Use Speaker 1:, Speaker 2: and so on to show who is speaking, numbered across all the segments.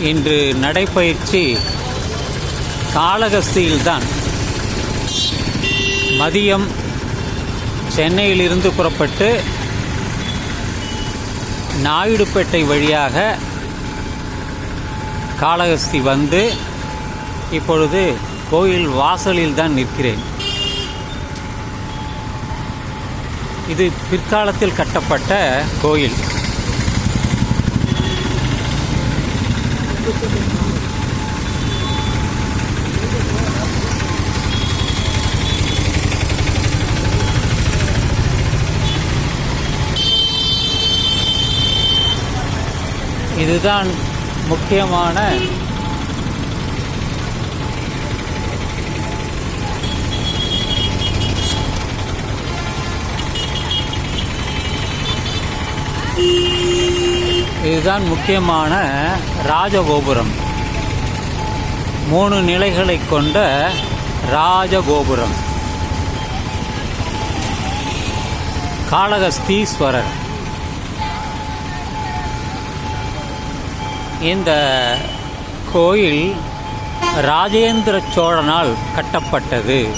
Speaker 1: இன்று நடைப்பயிற்சி காளகஸ்தியில்தான். மதியம் சென்னையிலிருந்து புறப்பட்டு நாயுடுப்பேட்டை வழியாக காளகஸ்தி வந்து இப்பொழுது கோயில் வாசலில் தான் நிற்கிறேன். இது பிற்காலத்தில் கட்டப்பட்ட கோயில். இதுதான் முக்கியமான இதுதான் முக்கியமான ராஜகோபுரம். மூணு நிலைகளை கொண்ட ராஜகோபுரம். காளகஸ்தீஸ்வரர். இந்த கோயில் ராஜேந்திர சோழனால் கட்டப்பட்டது.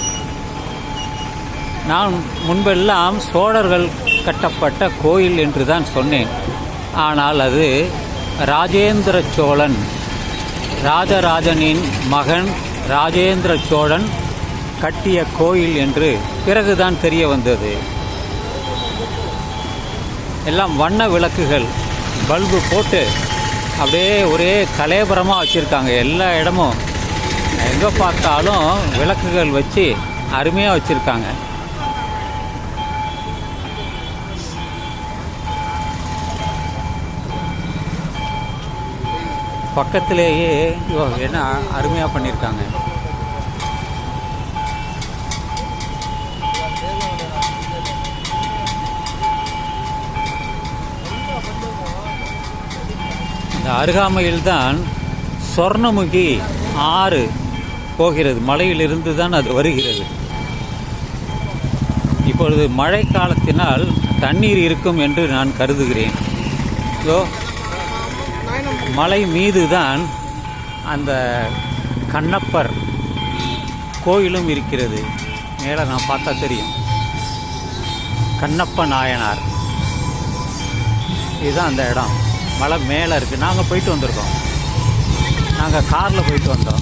Speaker 1: நான் முன்பெல்லாம் சோழர்கள் கட்டப்பட்ட கோயில் என்று தான் சொன்னேன். ஆனால் அது ராஜேந்திர சோழன் ராஜராஜனின் மகன் ராஜேந்திர சோழன் கட்டிய கோயில் என்று பிறகுதான் தெரிய வந்தது. எல்லாம் வண்ண விளக்குகள் பல்பு போட்டு அப்படியே ஒரே கலேபரமாக வச்சுருக்காங்க. எல்லா இடமும். எங்கே பார்த்தாலும் விளக்குகள் வச்சு அருமையாக வச்சுருக்காங்க. பக்கத்திலேயே ஐயோ என்ன அருமையாக பண்ணியிருக்காங்க இந்த அருகாமையில்தான் சொர்ணமுகி ஆறு போகிறது. மலையிலிருந்து தான் அது வருகிறது. இப்பொழுது மழை காலத்தினால் தண்ணீர் இருக்கும் என்று நான் கருதுகிறேன். ஸோ மலை மீது தான் அந்த கண்ணப்பர் கோயிலும் இருக்கிறது. மேலே நான் பார்த்தா தெரியும். கண்ணப்ப நாயனார். இதுதான் அந்த இடம். மலை மேலே இருக்குது நாங்கள் போயிட்டு வந்திருக்கோம். நாங்கள் காரில் போயிட்டு வந்தோம்.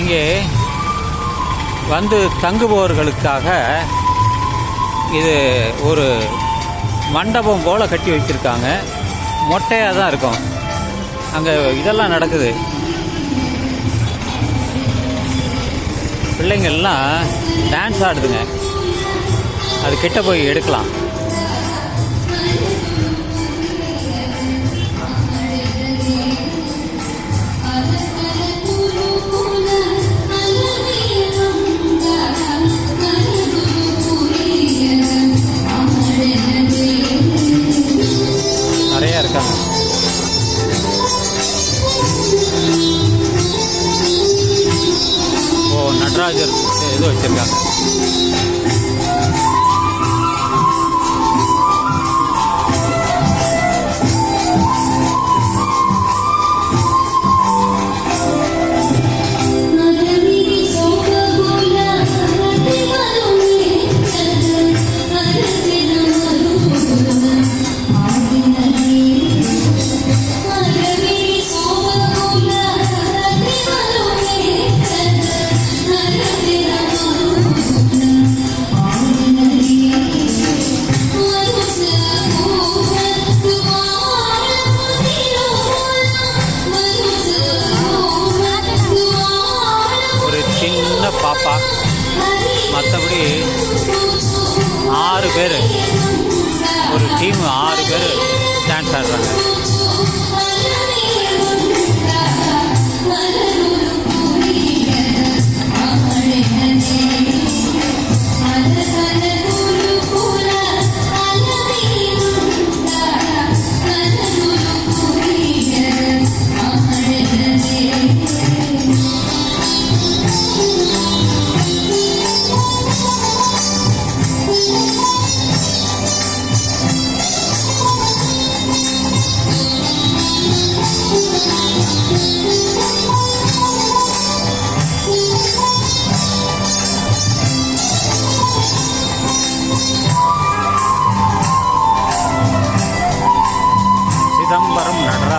Speaker 1: இங்கே வந்து தங்குபவர்களுக்காக இது ஒரு மண்டபம் போல் கட்டி வச்சுருக்காங்க மொட்டையாக தான் இருக்கும். அங்கே இதெல்லாம் நடக்குது. பிள்ளைங்கள்லாம் டான்ஸ் ஆடுதுங்க. அது கிட்ட போய் எடுக்கலாம். ஓ நடராஜர் இது வச்சுருக்காங்க ஆறு பேர். ஒரு டீம் ஆறு பேர் டான்ஸ் ஆடுறாங்க.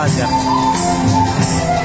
Speaker 1: 大家。